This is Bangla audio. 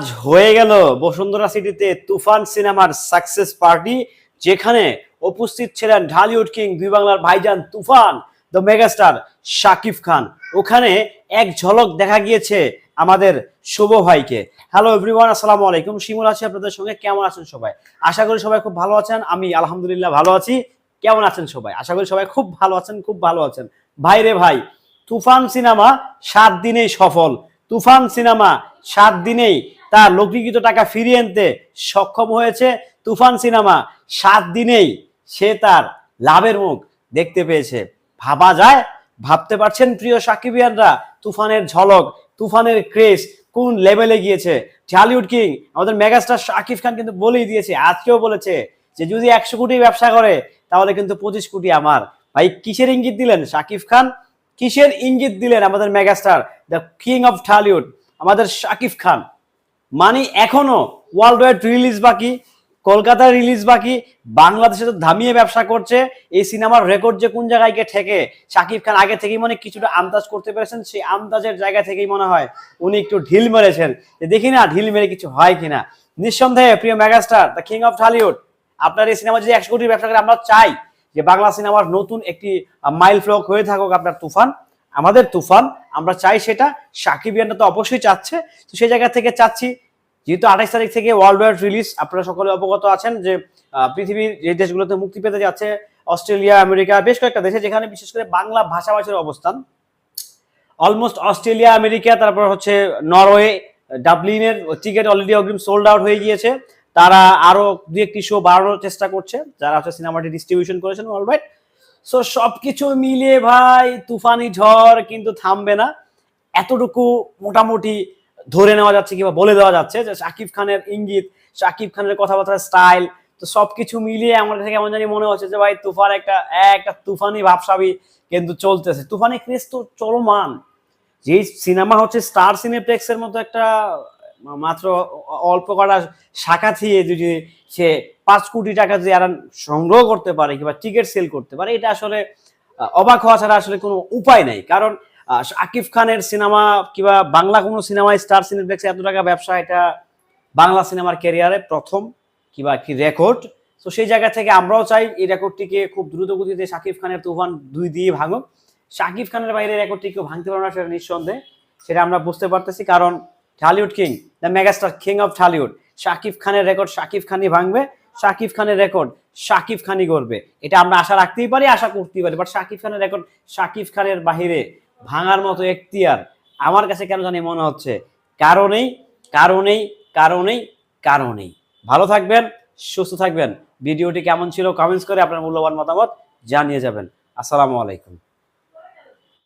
আজ হয়ে গেল বসুন্ধরা সিটিতে তুফান সিনেমার সাকসেস পার্টি, যেখানে উপস্থিত ছিলেন ঢালিউড কিং দুই বাংলার ভাইজান তুফান, দ্য মেগাস্টার শাকিব খান। ওখানে এক ঝলক দেখা গিয়েছে আমাদের শুভ ভাইকে। হ্যালো এভরিওয়ান আসসালামু আলাইকুম। শিমুল আছি আপনাদের সঙ্গে। কেমন আছেন সবাই? আশা করি সবাই খুব ভালো আছেন। আমি আলহামদুলিল্লাহ ভালো আছি। কেমন আছেন সবাই? আশা করি সবাই খুব ভালো আছেন, খুব ভালো আছেন। ভাই রে ভাই, তুফান সিনেমা সাত দিনেই সফল। তুফান সিনেমা সাত দিনেই তার লগ্নিকৃত টাকা ফিরিয়ে আনতে সক্ষম হয়েছে তুফান সিনেমা। সাত দিনেই সে তার লাভের মুখ দেখতে পেয়েছে। ভাবা যায়, ভাবতে পারছেন প্রিয় সাকিবিয়ানরা, তুফানের ঝলক, তুফানের ক্রেজ কোন লেভেলে গিয়েছে? ঢালিউড কিং, আমাদের মেগাস্টার শাকিব খান কিন্তু বলেই দিয়েছে, আজকেও বলেছে যে যদি একশো কোটি ব্যবসা করে, তাহলে কিন্তু পঁচিশ কোটি আমার। ভাই, কিসের ইঙ্গিত দিলেন শাকিব খান? কিসের ইঙ্গিত দিলেন আমাদের megastar, the king of Dhallywood, আমাদের শাকিব খান? মানে এখনও ওয়ার্ল্ড ওয়াইড রিলিজ বাকি কলকাতার রিলিজ বাকি, বাংলাদেশে তো ধামিয়ে ব্যবসা করছে, এই সিনেমার রেকর্ড যে কোন জায়গায় গিয়ে ঠেকে, শাকিব খান আগে থেকেই মনে কিছুটা আন্দাজ করতে পেরেছেন, সেই আন্দাজের জায়গা থেকেই মনে হয় উনি একটু ঢিল মেরেছেন। দেখি না ঢিল মেরে কিছু হয় কিনা। নিঃসন্দেহে প্রিয় megastar the king of Dhallywood আপনার এই সিনেমা যদি একশো কোটির ব্যবসা করে, আমরা চাই যে বাংলা সিনেমার নতুন একটি মাইল ফ্লক হয়ে থাকুক আপনার তুফান, আমাদের তুফান, আমরা চাই সেটা সাকিবিয়ানরা তো অবশ্যই চাচ্ছে, তো সেই জায়গা থেকে চাচ্ছি যেহেতু আঠাইশ তারিখ থেকে ওয়ার্ল্ড ওয়াইড রিলিজ আপনারা সকলে অবগত আছেন যে পৃথিবীর যে দেশগুলোতে মুক্তি পেতে যাচ্ছে, অস্ট্রেলিয়া, আমেরিকা, বেশ কয়েকটা দেশে, যেখানে বিশেষ করে বাংলা ভাষাভাষীর অবস্থান। অলমোস্ট অস্ট্রেলিয়া, আমেরিকা, তারপর হচ্ছে নরওয়ে, ডাবলিনের টিকিট অলরেডি অগ্রিম সোল্ড আউট হয়ে গিয়েছে। তারা আরও দু একটি শো বাড়ানোর চেষ্টা করছে, যারা হচ্ছে সিনেমাটি ডিস্ট্রিবিউশন করেছেন ওয়ার্ল্ড ওয়াইড সো সবকিছু মিলিয়ে ভাই, তুফানি ঝড় কিন্তু থামবে না। এতটুকু মোটামুটি ধরে নেওয়া যাচ্ছে কিংবা বলে দেওয়া যাচ্ছে যে শাকিব খানের ইঙ্গিত শাকিব খানের কথাবার্তার স্টাইল তো সবকিছু মিলিয়ে আমার কাছে কেমন জানি মনে হচ্ছে যে ভাই তুফান একটা একটা তুফানি ভাবসাবি কিন্তু চলতেছে। তুফানি ক্রেজ তো চলমান। যেই সিনেমা হচ্ছে স্টার সিনেপ্লেক্সের মতো একটা, মাত্র অল্প কটা শাখা দিয়ে যদি সে পাঁচ কোটি টাকা যদি আর সংগ্রহ করতে পারে কিংবা টিকিট সেল করতে পারে, এটা আসলে অবাক হওয়া ছাড়া আসলে কোনো উপায় নাই। কারণ আকিব খানের সিনেমা কিংবা বাংলা কোনো সিনেমায় স্টার সিনেপ্লেক্সে এত টাকা ব্যবসা, এটা বাংলা সিনেমার ক্যারিয়ারে প্রথম কিংবা কি রেকর্ড। তো সেই জায়গা থেকে আমরাও চাই এই রেকর্ডটিকে খুব দ্রুত গতিতে শাকিব খানের তুফান দুই দিয়ে ভাঙুক। শাকিব খানের বাইরে রেকর্ডটি কেউ ভাঙতে পারবে না, সেটা নিঃসন্দেহে। সেটা আমরা বুঝতে পারতেছি, কারণ Dhallywood king, the megastar king of Dhallywood, Shakib খানের রেকর্ড শাকিব খানই ভাঙবে, শাকিব খানের রেকর্ড শাকিব খানই করবে এটা আমরা আশা রাখতেই পারি, আশা করতেই পারি বাট শাকিব খানের রেকর্ড শাকিব খানের বাহিরে ভাঙার মতো এখতিয়ার। আমার কাছে কেন জানি মনে হচ্ছে, কারণেই কারণেই কারণেই কারণেই। ভালো থাকবেন, সুস্থ থাকবেন। ভিডিওটি কেমন ছিল কমেন্টস করে আপনার মূল্যবান মতামত জানিয়ে যাবেন। আসসালামু আলাইকুম।